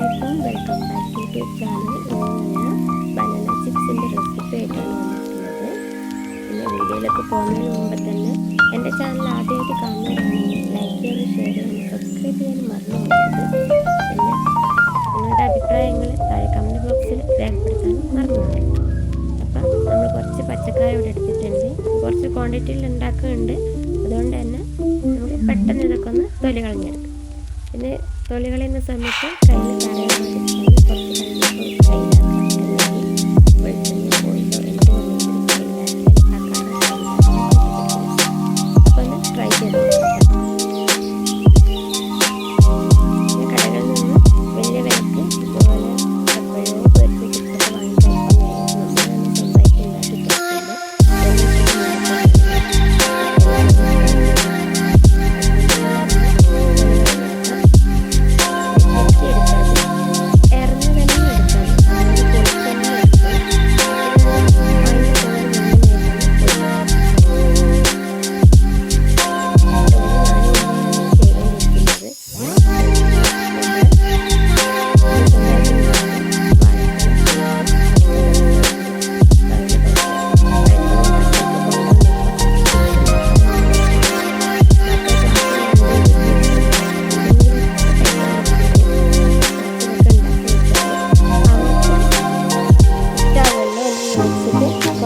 അസ്സാമലൈക്കും welcome back to YouTube channel banana ചിപ്സിന്റെ recipe ആയിട്ടാണ് വന്നിട്ടുള്ളത്. പിന്നെ വീഡിയോയിലൊക്കെ പോകുന്നതിന് മുമ്പ് തന്നെ എന്റെ ചാനൽ ആദ്യമായിട്ട് കാണുന്നവരാണെങ്കിൽ ലൈക്ക് ചെയ്യാനും ഷെയർ ചെയ്യാനും സബ്സ്ക്രൈബ് ചെയ്യാനും മറന്നു പിന്നെ നിങ്ങളുടെ അഭിപ്രായങ്ങൾ താഴെ കമന്റ് ബോക്സിൽ രേഖപ്പെടുത്താനും മറന്നു അപ്പം നമ്മൾ കുറച്ച് പച്ചക്കറി ഇവിടെ എടുത്തിട്ടുണ്ട്. കുറച്ച് ക്വാണ്ടിറ്റിയിൽ ഉണ്ടാക്കുന്നുണ്ട്. അതുകൊണ്ട് തന്നെ നമുക്ക് പെട്ടെന്ന് ഇതൊക്കെ ഒന്ന് തൊലി കളഞ്ഞെടുക്കാം. പിന്നെ തൊലി കളയുന്ന സമയത്ത് കയ്യിൽ വേണ്ടിയിട്ടാണ് കുറച്ച് അല്ലെങ്കിൽ വെളിച്ചെണ്ണ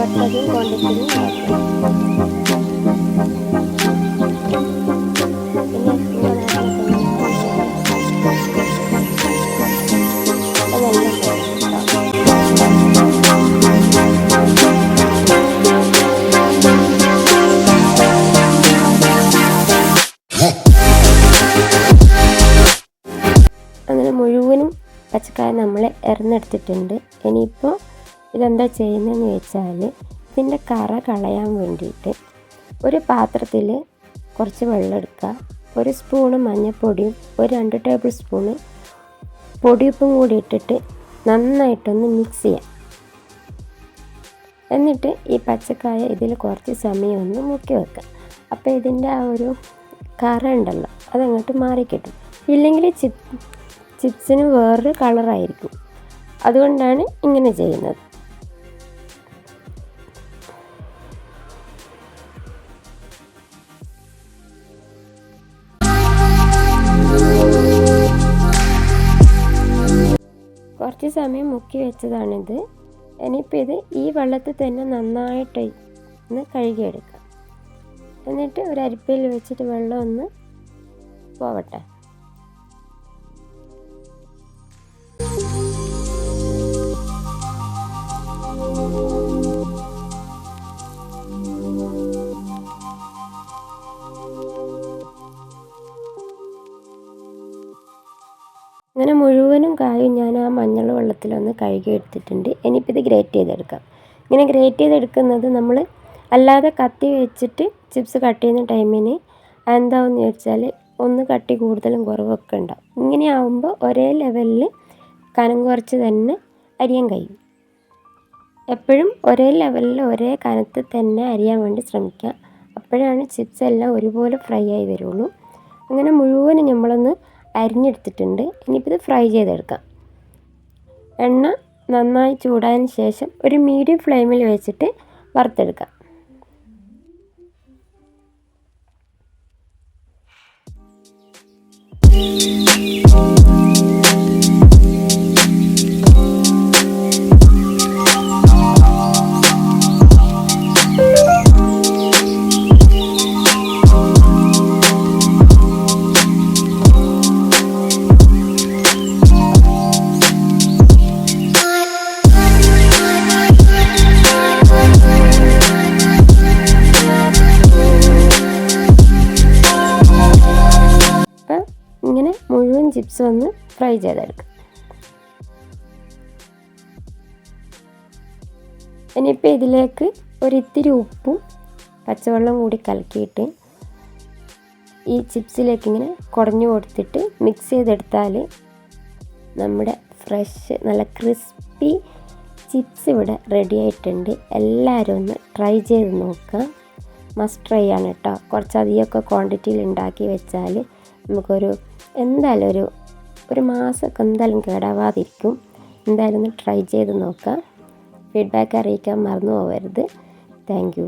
പിന്നെ ഇങ്ങനെ അങ്ങനെ മുഴുവനും പച്ചക്കായ നമ്മൾ ഇറന്നെടുത്തിട്ടുണ്ട് ഇനിയിപ്പോൾ ഇതെന്താ ചെയ്യുന്നതെന്ന് വെച്ചാൽ ഇതിന്റെ കറ കളയാൻ വേണ്ടിയിട്ട് ഒരു പാത്രത്തിൽ കുറച്ച് വെള്ളം എടുക്കുക. ഒരു സ്പൂണ് മഞ്ഞൾപ്പൊടിയും ഒരു രണ്ട് ടേബിൾ സ്പൂണ് പൊടിയുപ്പും കൂടി ഇട്ടിട്ട് നന്നായിട്ടൊന്ന് മിക്സ് ചെയ്യാം. എന്നിട്ട് ഈ പച്ചക്കായ ഇതിൽ കുറച്ച് സമയം ഒന്ന് മുക്കി വെക്കാം. അപ്പോൾ ഇതിന്റെ ആ ഒരു കറ ഉണ്ടല്ലോ അതങ്ങോട്ട് മാറിക്കിട്ടും. ഇല്ലെങ്കിൽ ചി ചിപ്സിന് വേറൊരു കളറായിരിക്കും. അതുകൊണ്ടാണ് ഇങ്ങനെ ചെയ്യുന്നത്. കുറച്ച് സമയം മുക്കി വെച്ചതാണിത്. ഇനിയിപ്പോൾ ഇത് ഈ വെള്ളത്തിൽ തന്നെ നന്നായിട്ട് ഒന്ന് കഴുകിയെടുക്കാം. എന്നിട്ട് ഒരു അരിപ്പയിൽ വെച്ചിട്ട് വെള്ളം ഒന്ന് പോവട്ടെ. അങ്ങനെ മുഴുവനും കായും ഞാൻ ആ മഞ്ഞൾ വെള്ളത്തിലൊന്ന് കഴുകി എടുത്തിട്ടുണ്ട്. ഇനിയിപ്പോൾ ഇത് ഗ്രേറ്റ് ചെയ്തെടുക്കാം. ഇങ്ങനെ ഗ്രേറ്റ് ചെയ്തെടുക്കുന്നത് നമ്മൾ അല്ലാതെ കത്തി വെച്ചിട്ട് ചിപ്സ് കട്ട് ചെയ്യുന്ന ടൈമിന് എന്താവെന്ന് ചോദിച്ചാൽ ഒന്ന് കട്ടി കൂടുതലും കുറവൊക്കെ ഉണ്ടാവും. ഇങ്ങനെ ആവുമ്പോൾ ഒരേ ലെവലിൽ കനം കുറച്ച് തന്നെ അരിയാൻ കഴിയും. എപ്പോഴും ഒരേ ലെവലിൽ ഒരേ കനത്തിൽ തന്നെ അരിയാൻ വേണ്ടി ശ്രമിക്കുക. അപ്പോഴാണ് ചിപ്സ് എല്ലാം ഒരുപോലെ ഫ്രൈ ആയി വരുള്ളൂ. അങ്ങനെ മുഴുവനും നമ്മളൊന്ന് അരിഞ്ഞെടുത്തിട്ടുണ്ട്. ഇനിയിപ്പോൾ ഇത് ഫ്രൈ ചെയ്തെടുക്കാം. എണ്ണ നന്നായി ചൂടായതിന് ശേഷം ഒരു മീഡിയം ഫ്ലെയിമിൽ വെച്ചിട്ട് വറുത്തെടുക്കാം. അപ്പം ചിപ്സ് ഒന്ന് ഫ്രൈ ചെയ്തെടുക്കാം. ഇനിയിപ്പോൾ ഇതിലേക്ക് ഒരിത്തിരി ഉപ്പും പച്ചവെള്ളം കൂടി കലക്കിയിട്ട് ഈ ചിപ്സിലേക്ക് ഇങ്ങനെ കുടഞ്ഞു കൊടുത്തിട്ട് മിക്സ് ചെയ്തെടുത്താൽ നമ്മുടെ ഫ്രഷ് നല്ല ക്രിസ്പി ചിപ്സ് ഇവിടെ റെഡി ആയിട്ടുണ്ട്. എല്ലാവരും ഒന്ന് ട്രൈ ചെയ്ത് നോക്കുക. മസ്റ്റ് ട്രൈ ആണ് കേട്ടോ. കുറച്ചധികമൊക്കെ ക്വാണ്ടിറ്റിയിൽ ഉണ്ടാക്കി വെച്ചാൽ നമുക്കൊരു എന്തായാലും ഒരു ഒരു മാസമൊക്കെ എന്തായാലും കേടാവാതിരിക്കും. എന്തായാലും ഒന്ന് ട്രൈ ചെയ്ത് നോക്കാം. ഫീഡ്ബാക്ക് അറിയിക്കാൻ മറന്നു പോകരുത് താങ്ക്